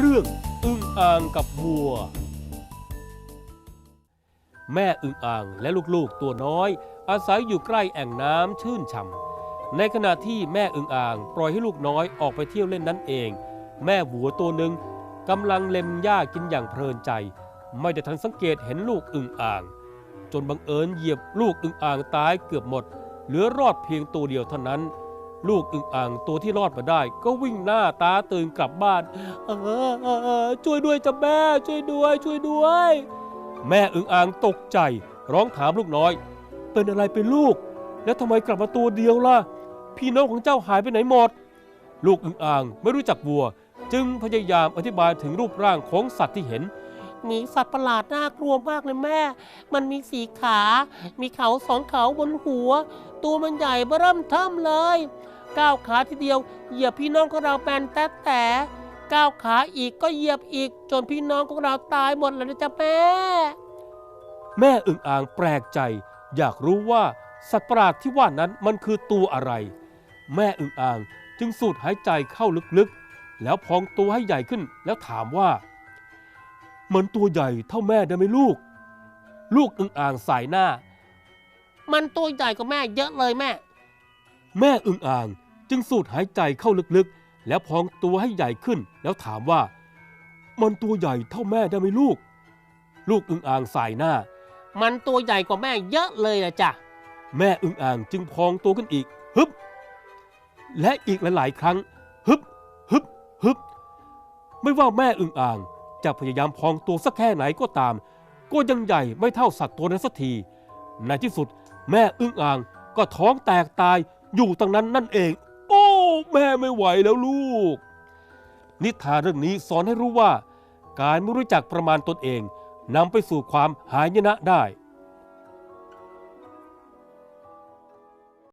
เรื่องอึ่งอ่างกับวัว แม่อึ่งอ่างและลูกๆตัวน้อย อาศัยอยู่ใกล้แอ่งน้ำชื่นช่ำในขณะที่แม่อึ่งอ่าง ปล่อยให้ลูกน้อยออกไปเที่ยวเล่นนั้นเอง แม่วัวตัวหนึ่งกำลังเล็มหญ้ากินอย่างเพลินใจ ไม่ได้ทันสังเกตเห็นลูกอึ่งอ่าง จนบังเอิญเหยียบลูกอึ่งอ่างตายเกือบหมด เหลือรอดเพียงตัวเดียวเท่านั้น ลูกอึ่งอ่างตัวที่รอดมาได้ ก็วิ่งหน้าตาตื่นกลับบ้าน เออเออช่วยด้วยจ้ะแม่ ช่วยด้วย ช่วยด้วย แม่อึ่งอ่างตกใจ ร้องถามลูกน้อย เป็นอะไรเป็นลูก แล้วทำไมกลับมาตัวเดียวล่ะ พี่น้องของเจ้าหายไปไหนหมด ลูกอึ่งอ่างไม่รู้จักวัว จึงพยายามอธิบายถึงรูปร่างของสัตว์ที่เห็น มีสัตว์ประหลาดน่ากลัวมากเลยแม่ มันมีสีขา มีเขาสองเขาบนหัว ตัวมันใหญ่เบริ่มเทิมเลยก้าวขาทีเดียว เหยียบพี่น้องของเราแปนแต่แต่ก้าวขาอีกก็เหยียบอีก จนพี่น้องของเราตายหมดเลยนะจ๊ะแม่ แม่อึ่งอ่างแปลกใจ อยากรู้ว่าสัตว์ประหลาดที่ว่านั้นมันคือตัวอะไร แม่อึ่งอ่างจึงสูดหายใจเข้าลึกๆ แล้วพองตัวให้ใหญ่ขึ้นแล้วถามว่า มันตัวใหญ่เท่าแม่ได้ไหมลูก ลูกอึ่งอ่างสายหน้า มันตัวใหญ่กว่าแม่เยอะเลยแม่ แม่อึ่งอ่างจึงสูดหายใจเข้าลึกๆ แล้วพองตัวให้ใหญ่ขึ้น แล้วถามว่า มันตัวใหญ่เท่าแม่ได้ไหมลูก ลูกอึ่งอ่างสายหน้า มันตัวใหญ่กว่าแม่เยอะเลยนะจ๊ะแม่อึ่งอ่างจึงพองตัวขึ้นอีกฮึบและอีกหลายๆครั้งฮึบฮึบฮึบไม่ว่าแม่อึ่งอ่าง จะพยายามพองตัวสักแค่ไหนก็ตาม ก็ยังใหญ่ไม่เท่าสัตว์ตัวนั้นสักที ในที่สุดแม่อึ้งอ่างก็ท้องแตกตายอยู่ตรงนั้นนั่นเอง โอ้ แม่ไม่ไหวแล้วลูก นิทานเรื่องนี้สอนให้รู้ว่า การไม่รู้จักประมาณตนเองนำไปสู่ความหายนะได้